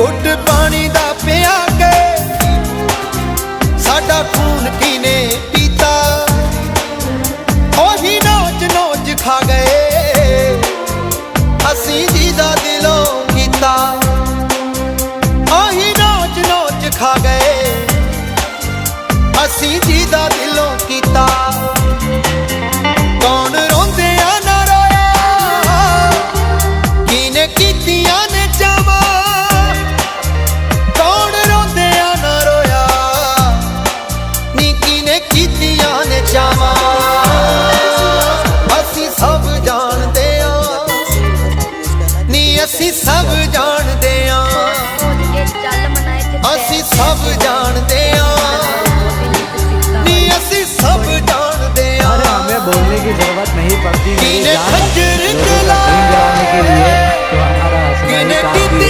ਘੁੱਟ ਅਸੀਂ ਸਭ ਜਾਣਦੇ ਆ ਚੱਲ ਮਨਾ ਇੱਥੇ ਅਸੀਂ ਸਭ ਜਾਣਦੇ ਆ ਨੀ ਅਸੀਂ ਸਭ ਜਾਣਦੇ ਆ अरे हमें बोलने की जरूरत नहीं पड़ती मेरी कीने जान खंजर लोगों का चलाए। खून जलाने के लिए तो हमारा हंसना ही किने काफी कितनी